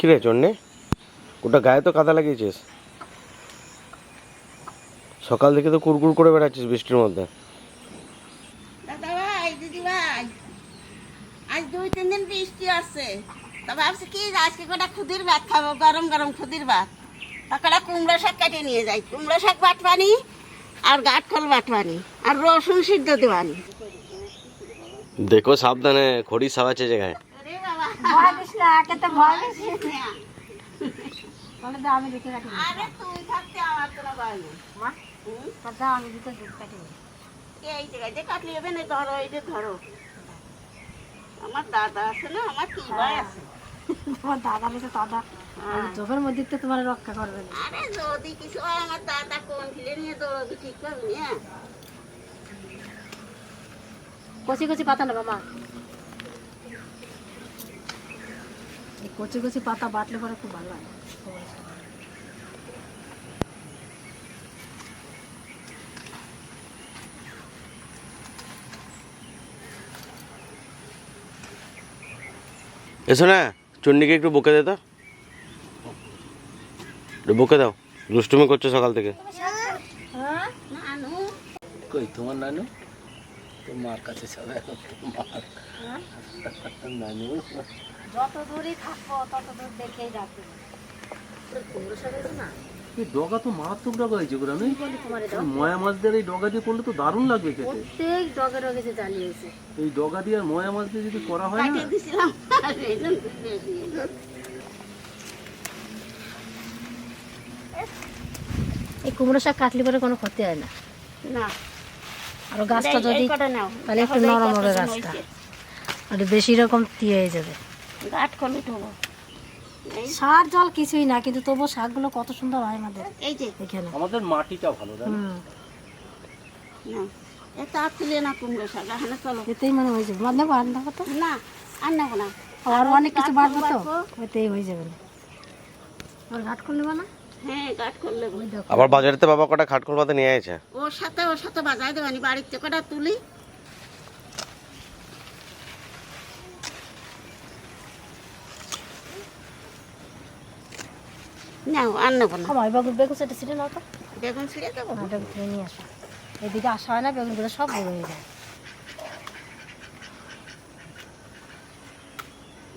কি রে চন্নে ওটা গায়ে তো কাদা লাগিয়েছিস। সকাল থেকে তো কুরকুর করে বেড়াচ্ছিস বৃষ্টির মধ্যে। ভাই দিদি ভাই আজ দুই তিন দিন বৃষ্টি আছে। তা ভাবছি কি আজকে কটা খুদির ভাত খাব গরম গরম খুদির ভাত। কটা কুমড়ো শাক কাটিয়ে নিয়ে যাই। কুমড়ো শাক বাটবানি আর গাঠকল বাটবানি আর রসুন সিদ্ধ দেওয়ানি। দেখো সাবধানে খড়ি সাবাচ্ছে জায়গায়। ভয় দিস না একে তো ভয় দিস। বলে দাও আমি দেখে রাখি আরে তুই থাকতে আমার ভয় নেই। মা? তা দাও আমি দুটো দুধ কাটি এই জায়গায় যে কাটলি হবে না ধরো এই যে ধরো। আমার দাদা আছে না আমার কি ভয় আছে? তোমার দাদা বলছে দাদা। হ্যাঁ। চোখের মধ্যে তো তোমার রক্ষা করবে না। আরে যদি কিছু হয় আমার দাদা কোন নিয়ে দৌড়বি ঠিক পাবি হ্যাঁ? কচি কচি পাতা নেবা মা। এই কচি কচি পাতা বাটলে পরে খুব ভালো হয় এসো না চন্ডিকে একটু বকে দে তো একটু বকে দাও দুষ্টুমি করছ সকাল থেকে হ্যাঁ নানু কই তোমার নানু তোমার কাছে সবাই এখন তোমার নানু যত দূরই থাকব তত দূর দেখেই রাখবে। কুমড়ো শাক আছে না? এই ডগা তো মারাত্মক ডগা হয়েছে ওগুলো নেই বলি তোমার দাও ময়া মাছ এই ডগা দিয়ে করলে তো দারুণ লাগবে খেতে। প্রত্যেক ডগে ডগে যে জ্বালিয়েছে এই ডগা দিয়ে আর ময়া মাছ দিয়ে যদি করা হয় না। দিছিলাম। এই জন্য দিয়ে দিয়ে। এই কুমড়ো শাক কাটলে পরে কোনো ক্ষতি হয় না। না। আর গাছটা যদি তাহলে একটু নরম হবে গাছটা। আর বেশি রকম দিয়ে হয়ে যাবে। গাঠ উঠবো সার জল কিছুই না কিন্তু তবুও শাকগুলো কত সুন্দর হয় আমাদের এই যে। এখানে। আমাদের মাটিটা ভালো জানো না এটা আর তুলে না কুমড়ো শাক এখানে চলো। এতেই মানে হয়ে যাবে। মানে না আর নেব না। আর অনেক কিছু বাড়বো তো? ওইতেই হয়ে যাবে আর ঘাট না? হ্যাঁ করলে দেখো। আবার বাজারেতে বাবা কটা খাটকল পাতা নিয়ে আছে ওর সাথে ওর সাথে বাজায় দেবানি বাড়িতে কটা তুলি। নাও আর নেব না। বেগুন বেগুন সেটা ছিঁড়ে নাও তো। বেগুন ছিঁড়ে দেবো? হ্যাঁ বেগুন ছিঁড়ে নিয়ে আসো। এদিকে আসা হয় না বেগুনগুলো সব বড় হয়ে যায়।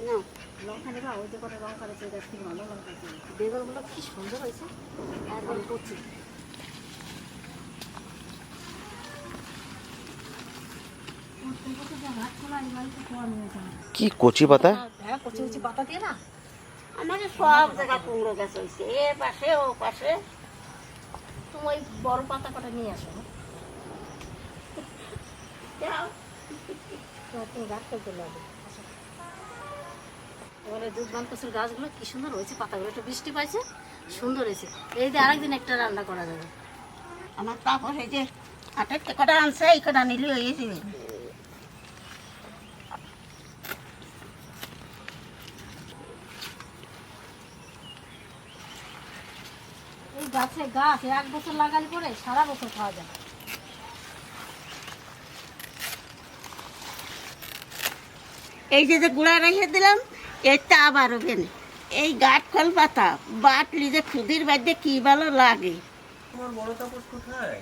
নাও। লঙ্কা নেবা ওই যে কটা লঙ্কা রয়েছে গাছ থেকে ভালো লঙ্কা বেগুনগুলো কি সুন্দর হয়েছে। একদম কচি। কি কচি পাতা? হ্যাঁ কচি কচি পাতা দিয়ে না। আমাদের সব জায়গা কুমড়ো গাছ হয়েছে এ পাশে ও পাশে। তুমি ওই বড় পাতা কটা নিয়ে আসো। তুমি গাছ করতে লাগবে এবারে দুধ কচুর গাছগুলো কি সুন্দর হয়েছে পাতাগুলো। একটু বৃষ্টি পাইছে সুন্দর হয়েছে। এই দিয়ে আরেকদিন একটা রান্না করা যাবে। আমার তারপর এই যে থেকে কটা আনছে এই কটা নিলে হয়ে গাছে গাছ এক বছর লাগালে পরে সারা বছর খাওয়া যায়। এই যে যে গুঁড়া রেখে দিলাম এটা আবার হবে না। এই গাঠ ফল পাতা বাটলি যে খুদির বাদ্যে কি ভালো লাগে। তোমার বড় তাপস কোথায়?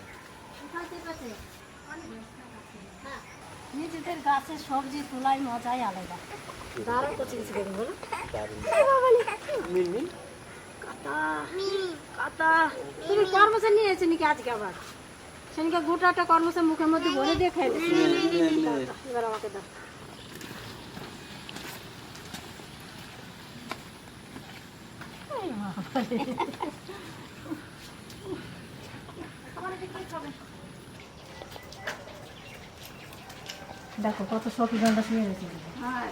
নিজেদের গাছের সবজি তোলাই মজাই আলাদা। দারুণ। কচি বেগুন বলো। তুমি কর্মসা নিয়ে এসে নাকি আজকে আবার? সেদিনকে গোটাটা কর্মসা মুখের মধ্যে ভরে দিয়ে এবার আমাকে দাও। দেখো কত সখী গানটা শুয়ে রয়েছে। হ্যাঁ।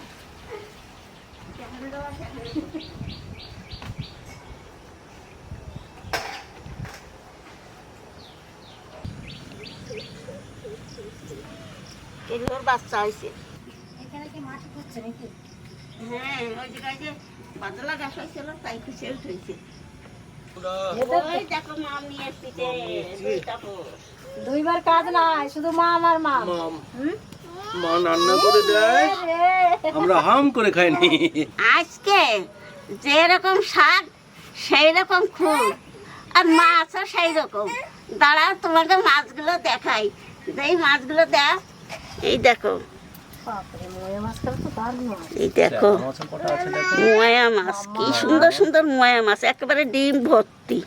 এগুলোর বাচ্চা হয়েছে। এখানে কি মাটি করছে নাকি? হ্যাঁ ওই জায়গায় যে বাদলা গাছ হয়েছিল তাই খুশি উঠেছে। দেখো মাম নিয়ে এসেছে। দুইবার কাজ নাই শুধু মা আমার মা মা রান্না করে দেয়। আমরা হাম করে খাইনি আজকে যেরকম শাক সেই রকম খুব। আর মাছও সেই রকম দাঁড়াও তোমাকে মাছগুলো দেখাই। এই মাছগুলো দেখ। এই দেখো। এই দেখো ময়া মাছ কি সুন্দর সুন্দর ময়া মাছ একেবারে ডিম ভর্তি।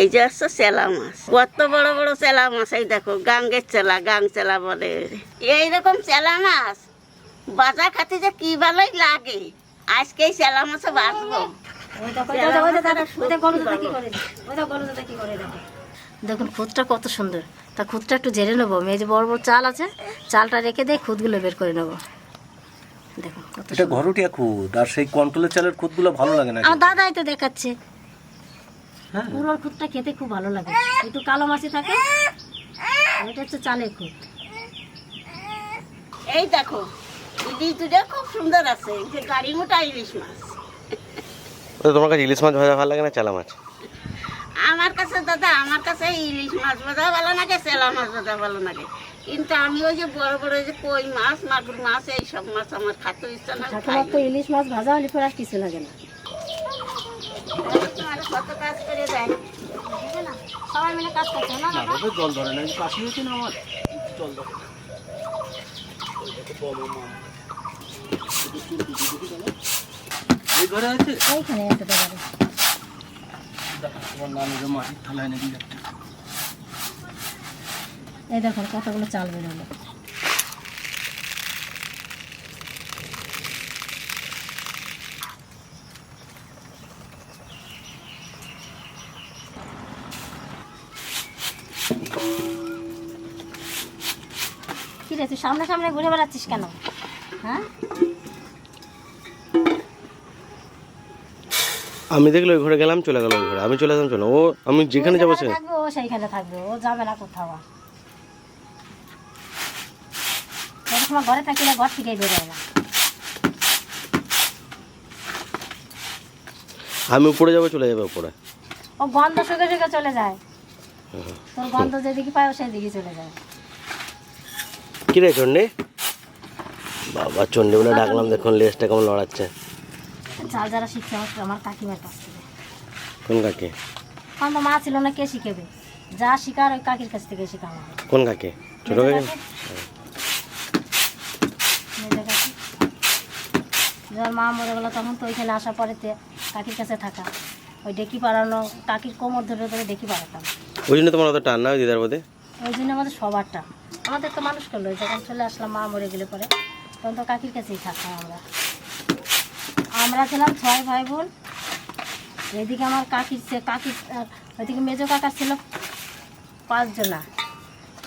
এই যে হচ্ছে চেলা মাছ কত বড় বড় চেলা মাছ এই দেখো গাঙ্গের চেলা গাং চেলা বলে। এইরকম চেলা মাছ বাজার খাতে যে কি ভালোই লাগে। আজকে এই চেলা মাছে বাঁচবো। দেখুন খুদটা কত সুন্দর। তা খুদটা একটু জেরে নেব। মেয়ে যে বড় বড় চাল আছে চালটা রেখে দিয়ে খুদগুলো বের করে নেব। দেখুন এটা ঘরটিয়া খুদ আর সেই কন্ট্রোলের চালের খুদগুলো ভালো লাগে না আমার দাদাই তো দেখাচ্ছে। হ্যাঁ। পুরোর খুদটা খেতে খুব ভালো লাগে। একটু কালো মাছি থাকে এটা হচ্ছে চালের খুদ। এই দেখো ইলিশ খুব সুন্দর আছে এই যে গাড়ি মোটা ইলিশ মাছ। তোমার কাছে ইলিশ মাছ ভাজা ভালো লাগে না চালা মাছ? আমার কাছে দাদা আমার কাছে ইলিশ মাছ ভাজা ভালো লাগে চেলা মাছ ভাজা ভালো লাগে কিন্তু আমি ওই যে বড় বড় ওই যে কই মাছ মাগুর মাছ এই সব মাছ আমার খাতে ইচ্ছা না খাই তো ইলিশ মাছ ভাজা হলে পরে আর কিছু লাগে না। কত কাজ করে দেয়। সবাই মিলে কাজ করছে না জল ধরে না কাশি হয়েছে না আমার? জল ধরে। না। এই ঘরে আছে? একটা দেখাবে তোমার নানুরে মাটির থালায় নাকি একটা এই দেখুন কতগুলো চাল বেরোলো। কি রে তুই সামনে সামনে ঘুরে বেড়াচ্ছিস কেন? হ্যাঁ? আমি দেখলে ওই ঘরে গেলাম চলে গেল ওই ঘরে। আমি চলে গেলাম চলে। ও আমি যেখানে যাব ও সে থাকবে ও সেইখানে থাকবে ও যাবে না কোথাও আর। সময় ঘরে থাকি না ঘর থেকেই বেরোয় না। আমি উপরে যাব চলে যাবে উপরে। ও গন্ধ শুকে শুকে চলে যায়। তোর গন্ধ যেদিকে পায় ও সেদিকে চলে যায়। কি রে চণ্ডী? বাবা চণ্ডী বলে ডাকলাম দেখুন লেজটা কেমন লড়াচ্ছে। চাল যারা শিখছে আমার আমার কাকিমার কাছ থেকে। কোন কাকে? আমার মা ছিল না কে শিখাবে? যা শিকার ওই কাকির কাছ থেকে শেখা আমার কোন কাকে? ছোট কাকে? যখন মা মরে গেলো তখন তো ওইখানে আসা পরেতে কাকির কাছে থাকা। ওই ডেকি পাড়ানো কাকির কোমর ধরে ধরে ডেকি পাড়াতাম। ওই জন্য তোমার অত টান না দিদার বোধে ওই জন্য আমাদের সবারটা আমাদের তো মানুষ করল যখন চলে আসলাম মা মরে গেলে পরে তখন তো কাকির কাছেই থাকতাম আমরা। আমরা ছিলাম ছয় ভাই বোন। এদিকে আমার কাকির কাকির ওইদিকে মেজো কাকার ছিল পাঁচজনা,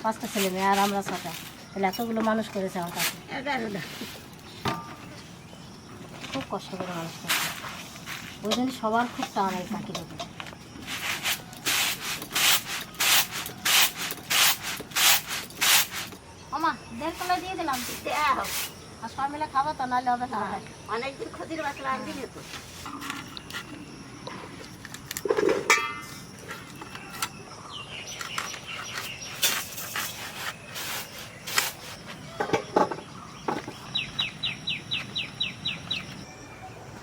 পাঁচটা ছেলে মেয়ে আর আমরা ছটা। তাহলে এতগুলো মানুষ করেছে আমার কাকি। খুব কষ্ট করে মানুষ করছে। ওই জন্য সবার খুব টান এই কাকির উপরে। দিয়ে দিলাম। দেও। আর সবাই মিলে খাব তো নাহলে হবে না। অনেকদিন ক্ষতির বাস লাগবে না তো।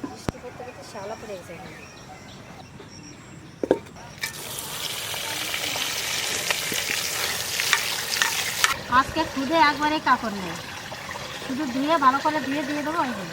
বৃষ্টি করতে করতে শ্যাওলা পড়ে গেছে আজকে খুদে একবারে কাপড় নেই। ধুয়ে ভালো করে ধুয়ে দিয়ে দেবো জন্য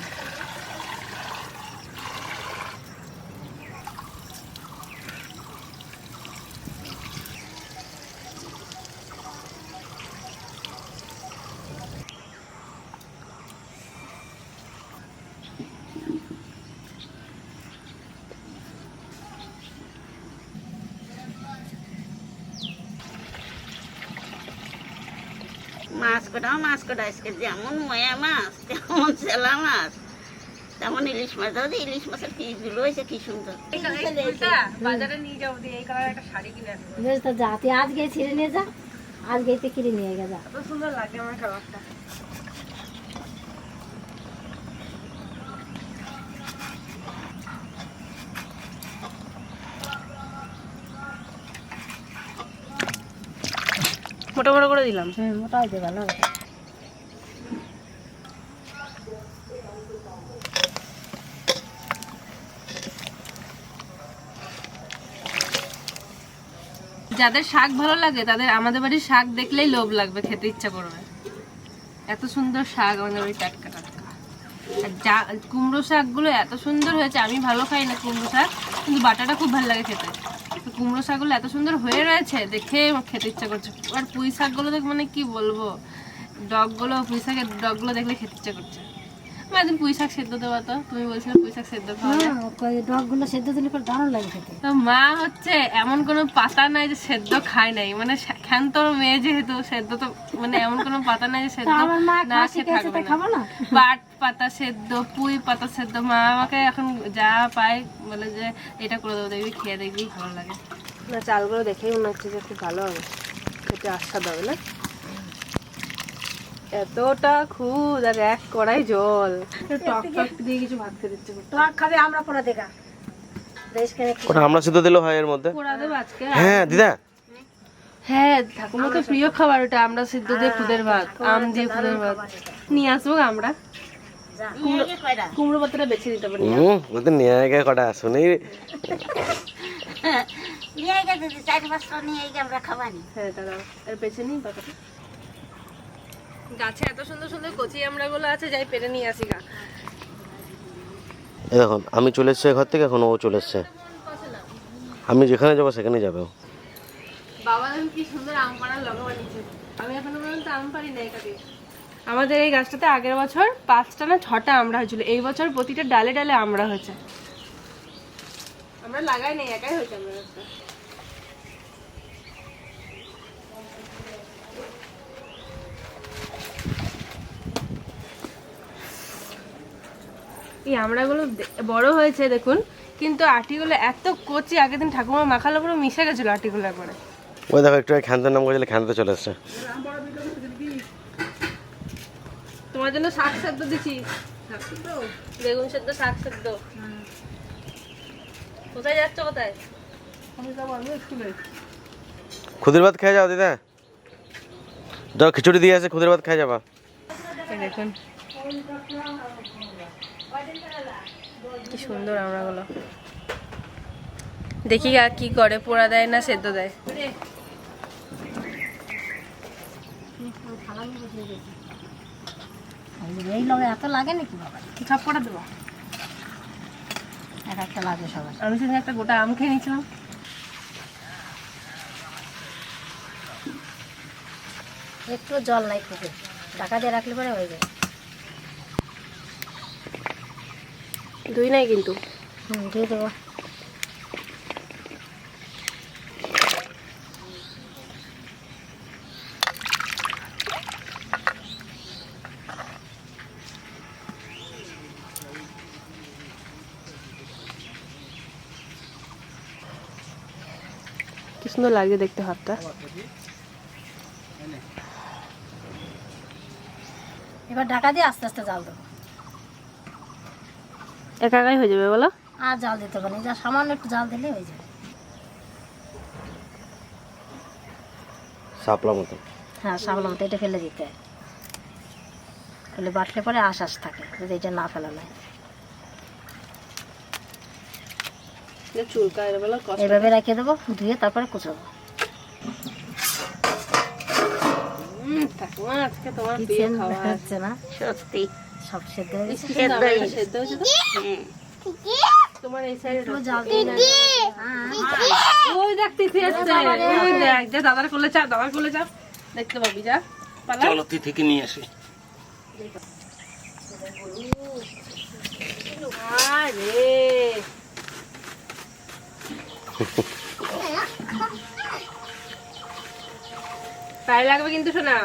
মাছ কটা মাছ কটা আজকে যেমন ময়া মাছ তেমন চেলা মাছ। তেমন ইলিশ মাছ। দাও ইলিশ মাছের পিসগুলো হয়েছে কি সুন্দর। বেশ তো যা তুই আজকে ছিঁড়ে নিয়ে যা আজকে তো কিনে নিয়ে গে যা। মোটা মোটা করে দিলাম। যাদের শাক ভালো লাগে তাদের আমাদের বাড়ির শাক দেখলেই লোভ লাগবে খেতে ইচ্ছা করবে। এত সুন্দর শাক আমাদের বাড়ি টাটকা টাটকা। আর যা কুমড়ো শাকগুলো এত সুন্দর হয়েছে আমি ভালো খাই না কুমড়ো শাক কিন্তু বাটাটা খুব ভালো লাগে খেতে। কুমড়ো শাকগুলো এত সুন্দর হয়ে রয়েছে, দেখে খেতে ইচ্ছা করছে। আর পুঁই শাকগুলো দেখ মানে কি বলব? ডগগুলো, পুঁই শাকের ডগগুলো দেখলে খেতে ইচ্ছা করছে। একদিন পুঁই শাক সেদ্ধ দেওয়া তো তুমি বলছিলে পুঁই শাক সেদ্ধ খাওয়া ডগগুলো সেদ্ধ দিলে পর দারুণ লাগে খেতে। তো মা হচ্ছে এমন কোনো পাতা নাই যে সেদ্ধ খায় নাই মানে খ্যান্তর মেয়ে যেহেতু সেদ্ধ তো মানে এমন কোনো পাতা নাই যে সেদ্ধ না খেয়ে থাকবে না। খাব পাতা সেদ্ধ পুঁই পাতা সেদ্ধ মা আমাকে এখন যা পায় বলে যে এটা করে দেবো দেখবি খেয়ে দেখবি ভালো লাগে। না চালগুলো দেখেই মনে হচ্ছে যে খুব ভালো হবে। খেতে আস্বাদ হবে না? এতটা খুদ আর এক কড়াই জল। টক টক দিয়ে কিছু ভাত খেতে ইচ্ছে টক খাবে আমরা পরে দেখা দেশ কেনে ওটা আমরা সিদ্ধ দিলেও হয় এর মধ্যে? পোড়া দেবো আজকে। হ্যাঁ দিদা। হ্যাঁ ঠাকুমা তো প্রিয় খাবার ওটা আমরা সিদ্ধ দিয়ে খুদের ভাত আম দিয়ে খুদের ভাত। নিয়ে আসব আমরা। কুমড়ো পাতাটা বেছে দিতে পারি হুম ওদের নিয়ে গিয়ে কটা শুনেই নিয়ে গিয়ে চার পাঁচটা নিয়ে আমরা খাবানি হ্যাঁ আর বেছে নিই পাতাটা। গাছে এত সুন্দর সুন্দর কচি আমরা গুলো আছে যাই পেরে নিয়ে আসি গা। এই দেখুন আমি চলে এসেছি ঘর থেকে এখন ও চলে এসছে। আমি যেখানে যাব সেখানে যাবে ও। বাবা দেখুন কি সুন্দর আম পাড়ার লগা বানিয়েছে। আমি এখনও পর্যন্ত আম পারি নাই কাটি আমাদের এই গাছটাতে আগের বছর পাঁচটা না ছটা আমরা হয়েছিল এই বছর প্রতিটা ডালে ডালে আমরা হয়েছে। আমরা লাগাই নাই একাই হয়েছে আমরা এই আমড়াগুলো বড় হয়েছে দেখুন। কিন্তু আটিগুলো এত কচি আগের দিন ঠাকুমা মাখালো পুরো মিশে গেছিল আটিগুলো একবারে। ওই দেখো একটু খ্যান্তের নাম করেছিল খ্যান্তে চলে এসছে তোমার জন্য শাক সেদ্ধ দিচ্ছি। বেগুন সেদ্ধ শাক সেদ্ধ। কোথায় যাচ্ছ কোথায়? খুদের ভাত খেয়ে যাও দিদা? যাও খিচুড়ি দিয়ে আছে খুদের ভাত খেয়ে যাবা। দেখুন। কি সুন্দর আমড়াগুলো দেখি আর কি করে পোড়া দেয় না সেদ্ধ দেয়। এই লগে এত লাগে নাকি বাবা? সব কটা দেবো? এক একটা লাগে সবার। আমি সেদিন একটা গোটা আম খেয়ে নিয়েছিলাম। একটু জল নাই পুকুর ঢাকা দিয়ে রাখলে পরে হয়ে যায়। দুই নাই কিন্তু। হুম দিয়ে দেবো। কি সুন্দর লাগছে দেখতে হাতটা। এবার ঢাকা দিয়ে আস্তে আস্তে জাল দেবো। একা একাই হয়ে যাবে বলো? আর জাল দিতে পারি যা সামান্য একটু জাল দিলে হয়ে যাবে। সাপলা মতো। হ্যাঁ সাবলাম তো এটা ফেলে দিতে হয়। ফেলে বাটলে পরে আশ আশ থাকে যদি এটা না ফেলা নয় চুলকা বলো কষ্ট এইভাবে রেখে দেবো ধুয়ে তারপরে কুচাবো। তোমার সত্যি। সব সেদ্ধ হয়ে গেছে। সেদ্ধ হয়ে গেছে। সেদ্ধ হয়েছে তো? হ্যাঁ। তোমার এই সাইডে একটু জাল দিয়ে ওই দেখ তিথি আসছে ওই দেখ যা দাদার কোলে চা দাদার কোলে চা দেখতে পাবি যা। চলো তিথিকে নিয়ে আসি। আরে। পায়ে লাগবে কিন্তু শোনা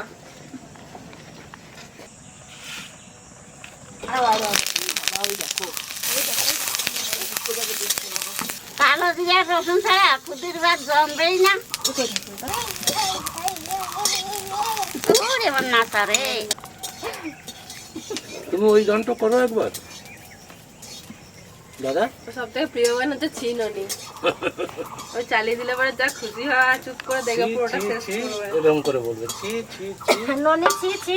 কালো দিয়ে রসুন ছাড়া খুদির ভাত জমবেই না ওরে আমার নাচা রে তুমি ওই গানটা করো একবার। দাদা? সব থেকে প্রিয় গান হচ্ছে চিননি ওই চালিয়ে দিলে পরে যা খুশি হয় চুপ করে দেখে পুরোটা শেষ করবে। এরকম করে বলবে ছি ছি ছি। ননি ছি ছি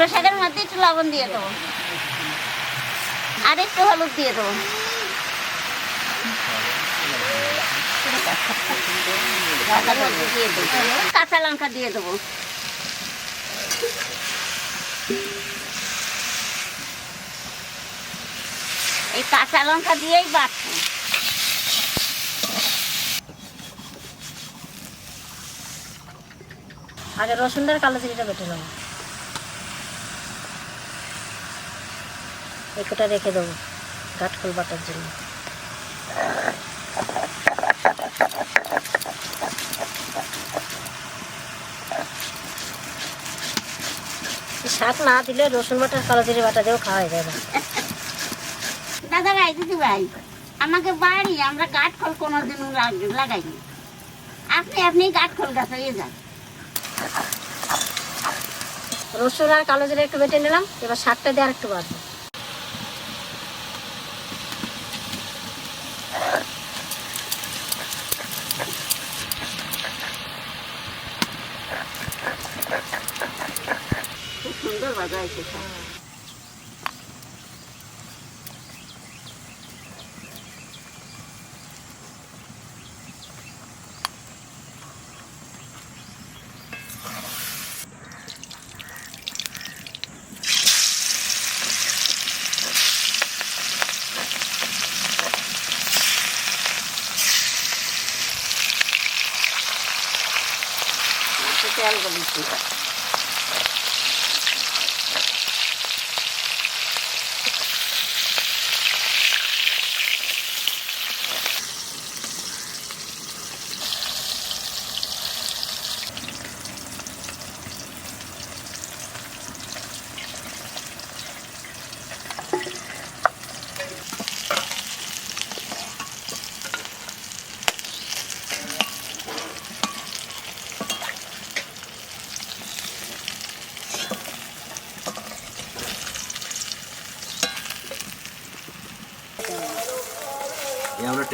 কুমড়ো শাকের মধ্যে একটু লবণ দিয়ে দেবো। আর একটু হলুদ দিয়ে দেবো। কাঁচা লঙ্কা দিয়ে দেবো। এই কাঁচা লঙ্কা দিয়েই বাটবো আগে রসুনটার কালো জিরিটা বেটে নেব। একটা রেখে দেবো কাঠকল বাটার জন্য। শাক না দিলে রসুন বাটার কালো জিরে বাটা দিয়েও খাওয়া যায় না। দাদা ভাই দিদি ভাই আমাকে বাড়ি আমরা কাঠখোল কোনোদিনও লাগ- লাগাইনি। আপনি আপনি কাঠখোল গাছ হয়ে যান। রসুন আর কালো জিরে একটু বেটে নিলাম এবার শাকটা দিয়ে আর একটু বাড়বো খুব সুন্দর বাজা হয়েছে তেল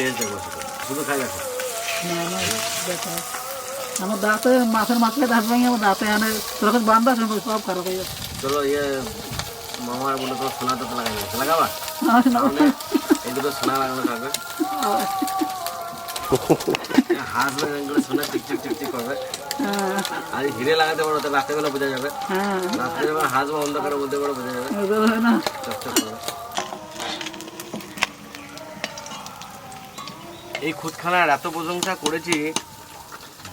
টেস্ট শুধু শুধু খাই দেখো দেখো আমার দাঁতে মাছের মাথায় দাঁত ভেঙে আমার দাঁতে আনে। তখন বান্ধা সব খারাপ হয়ে চলো ইয়ে মামার বলে তো সোনা তো লাগাই লাগাবা? না, তাহলে এই দুটো সোনা লাগানো থাকবে। হাত লাগানো সোনা টিক টিক টিক টিক করবে আর হিরে লাগাতে পারো রাত্রেবেলা বোঝা যাবে। হ্যাঁ। রাত্রে হাত বা অন্ধকারে বলতে পারো বোঝা যাবে না। চকচক করবে। এই খুদখানার এত প্রশংসা করেছি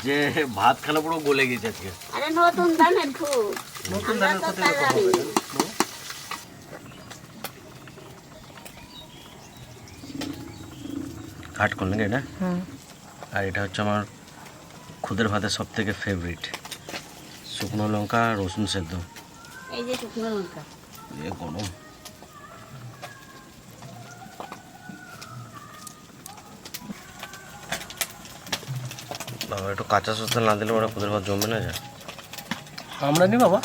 যে ভাত খানা পুরো গলে গেছে আজকে। আরে নতুন ধানের ফুল নতুন ধানের না। কাট করলেন এটা? আর এটা হচ্ছে আমার খুদের ভাতের সব থেকে ফেভারিট শুকনো লঙ্কা রসুন সেদ্ধ। এই যে শুকনো লঙ্কা। এ গরম। বাবা একটু কাঁচা সস্তা না দিলে ওরা খুদের ভাত জমবে না যা আমরা নি বাবা?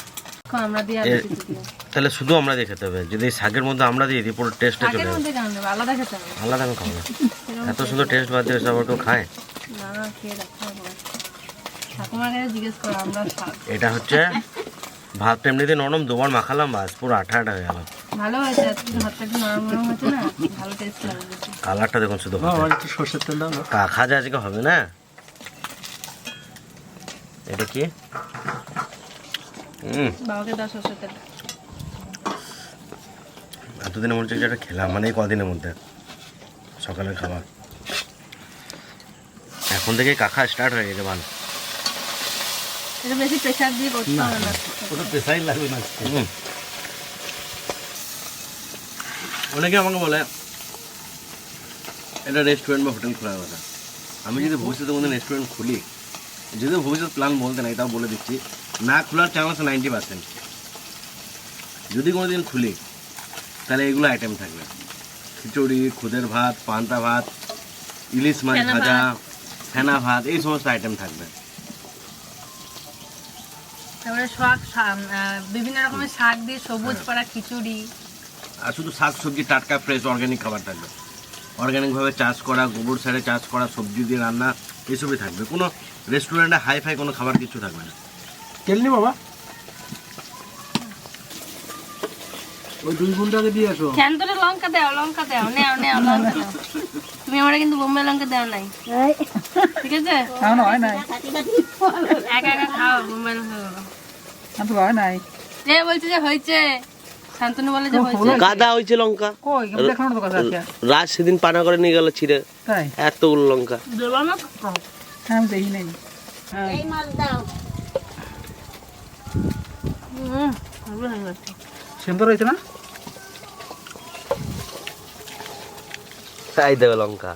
আমরা দিয়ে তাহলে শুধু আমরা দিয়ে খেতে হবে। যদি শাকের মধ্যে আমরা দিয়ে দিই পুরো টেস্টটা চলে যাবে আলাদা খেতে হবে। আলাদা আমি খাব? না এত সুন্দর টেস্ট ভাত দিয়ে সবার কেউ খায়? না এটা হচ্ছে ভাতটা এমনিতে নরম দুবার মাখালাম বাস পুরো আঠা আঠা হয়ে গেল। ভালো হয়েছে ভাতটা একটু নরম নরম হয়েছে না? ভালো টেস্ট লাগবে কালারটা দেখুন শুধু। একটু তেল দাও না। কাখা আজকে হবে না? এটা কি? এতদিনের মধ্যে যেটা খেলাম মানে এই কদিনের মধ্যে। সকালের খাবার। এখন থেকে কাখা স্টার্ট হয়ে গেছে ভালো। অনেকে আমাকে বলে এটা রেস্টুরেন্ট বা হোটেল খোলার কথা। আমি যদি ভবিষ্যতে কোনো রেস্টুরেন্ট খুলি যদি ভবিষ্যৎ প্ল্যান বলতে নাই তাও বলে দিচ্ছি। না খোলার চান্স নাইনটি পার্সেন্ট যদি কোনো দিন খুলি তাহলে এগুলো আইটেম থাকবে। খিচুড়ি খুদের ভাত পান্তা ভাত ইলিশ মাছ ভাজা ফেনা ভাত এই সমস্ত আইটেম থাকবে। তারপরে শাক বিভিন্ন রকমের শাক দিয়ে সবুজ পাড়া খিচুড়ি। আর শুধু শাক সবজি টাটকা ফ্রেশ অর্গ্যানিক খাবার থাকবে। অর্গ্যানিকভাবে চাষ করা গোবর সারে চাষ করা সবজি দিয়ে রান্না এসবই থাকবে। কোনো রেস্টুরেন্টে হাই ফাই কোনো খাবার কিছু থাকবে না। তেলনি বাবা। ওই দুই গুণটাকে দিয়ে আসো। লঙ্কা দাও লঙ্কা দাও নেও নেও লঙ্কা। দাও তুমি আমরা কিন্তু বোম্বে লঙ্কা দেও নাই। ঠিক আছে? হয় নাই। একা একা খাও বোম্বে লঙ্কা তো হয় নাই। এ বলছে যে হয়েছে শান্তনু বলে যে হয়েছে। গাদা হয়েছে লঙ্কা। কই দেখানো তো কথা আছে? রাত সেদিন পানা করে নিয়ে গেল ছিঁড়ে। এত লঙ্কা। দেবো না হ্যাঁ আমি দেখি নাই হ্যাঁ। এই মাছ দাও। হুম ভালো হয়ে গেছে। সুন্দর হয়েছে না? তাই দেবে লঙ্কা।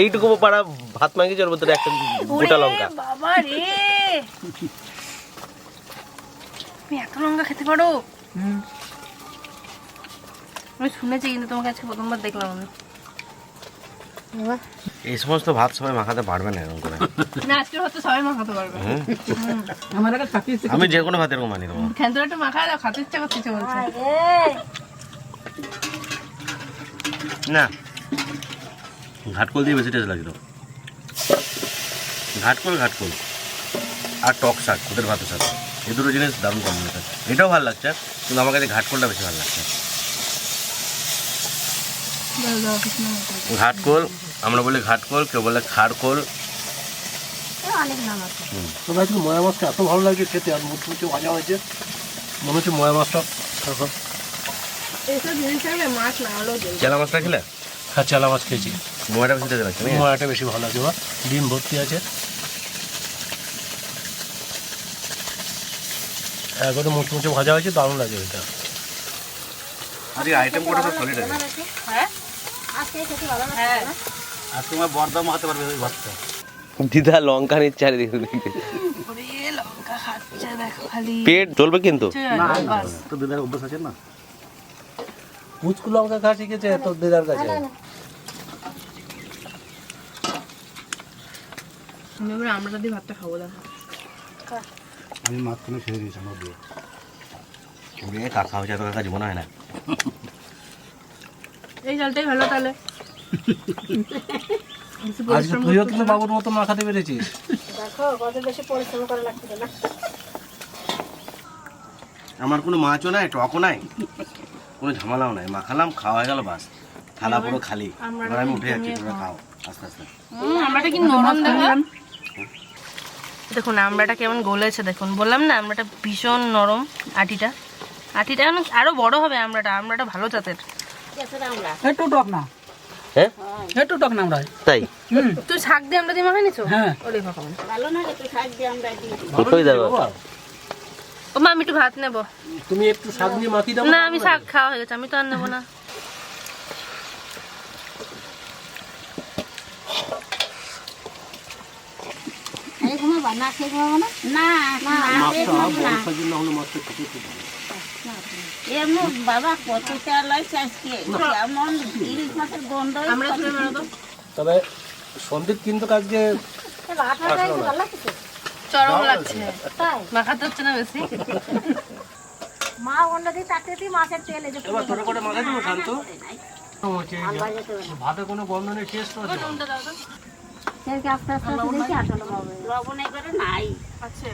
এইটুকু পাড়া ভাত মাগিয়ে ওর ভিতরে একটা গোটা লঙ্কা। বাবা রে। তুমি এত লঙ্কা খেতে পারো? আমি শুনেছি কিন্তু তোমাকে আজকে প্রথমবার দেখলাম আমি। এই সমস্ত ভাত সবাই মাখাতে পারবে না এরকম করে। না আজকে হয়তো সবাই মাখাতে পারবে। আমার একটা চাকরি আমি যে কোনো ভাত এরকম মানিয়ে দেবো। খ্যান্তরা একটু মাখায় দাও খাতে ইচ্ছা করতে বলছে না। ঘাটকল দিয়ে বেশি টেস্ট লাগতো ঘাটকল ঘাটকল। আর টক শাক ওদের ভাতের সাথে। এই দুটো জিনিস দারুণ কম্বিনেশন এটাও ভালো লাগছে কিন্তু আমার কাছে ঘাটকলটা বেশি ভালো লাগছে। ঘাটকোল আমরা বলি ঘাটকোল কেউ বলে খাড়কোল এ অনেক নাম আছে। তবে আজকে ময়া মাছটা এত ভালো লাগছে খেতে আর মুচি মুচি ভাজা হয়েছে মনে হচ্ছে ময়া মাছটা। চেলা মাছটা খেলে? হ্যাঁ চালা মাছ খেয়েছি। মোয়াটা বেশি লাগছে ময়াটা বেশি ভালো লাগছে ডিম ভর্তি আছে। একবারে মুচি মুচি ভাজা হয়েছে দারুণ লাগে এটা। আর এই আইটেম কটা তো সলিড আছে? হ্যাঁ। আজকে খেতে ভালো লাগছে হ্যাঁ? আর তোমার বরদা মাখাতে পারবে ওই ভাতটা দিদা লঙ্কা নিচ্ছে ওরে দেখো পেট চলবে কিন্তু তো দিদার অভ্যাস আছে না পুচকু লঙ্কা খাওয়া শিখেছে তোর দিদার কাছে আমরা দিয়ে ভাতটা খাব দেখো আমি মাঝখানে ছেড়ে দিয়েছি আমার দিয়ে কাকা হয়েছে এত কাকা জীবন হয় না এই চালটাই ভালো তাহলে আজকে তুইও কিন্তু বাবুর মতো মাখাতে পেরেছিস দেখো কত বেশি পরিশ্রম করা লাগছে না। আমার কোনো মাছও নাই টকও নাই কোনো ঝামেলাও নাই। মাখালাম খাওয়া হয়ে গেল বাস। থালা পুরো খালি। এবার আমি উঠে যাচ্ছি তোমরা খাও আস্তে আস্তে। আমরাটা কি নরম দেখো? দেখুন আমড়াটা কেমন গলেছে দেখুন। বললাম না আমড়াটা ভীষণ নরম আটিটা। আটিটা আরও বড় হবে আমড়াটা আমড়াটা ভালো জাতের। একটু টক না। হ্যাঁ? একটু টক না আমরা তাই? তুই শাক দিয়ে আমরা দিয়ে মাখাই নিছো হ্যাঁ। ওরে ভগবান ভালো না একটু শাক দিয়ে আমরা দুটোই দেবো। ও মা আমি একটু ভাত নেব। তুমি একটু শাক দিয়ে মাখিয়ে দাও না আমি শাক খাওয়া হয়ে গেছে আমি তো আর নেব না। এই ঘুমাবা? না খেয়ে ঘুমাবো না? না না মাছটা বড় সাইজের না। হলে মাছটা খেতে খুব ভালো এমন বাবা কত চাল আজকে। কেমন ইলিশ মাছের গন্ধ আমরা তুলে মেরো তো তবে সন্দীপ কিন্তু আজকে? চরম লাগছে। মাখাতে হচ্ছে না বেশি? মা অন্য দিয়ে চাকরি দিয়ে মাছের তেল এই যে এবার ছোট করে মাখাই দেবো শান্ত? ভাতে কোনো গন্ধ নেই টেস্ট আছে আস্তে আস্তে দেখি আসলে হবে লবণ এবারে নাই। আচ্ছা।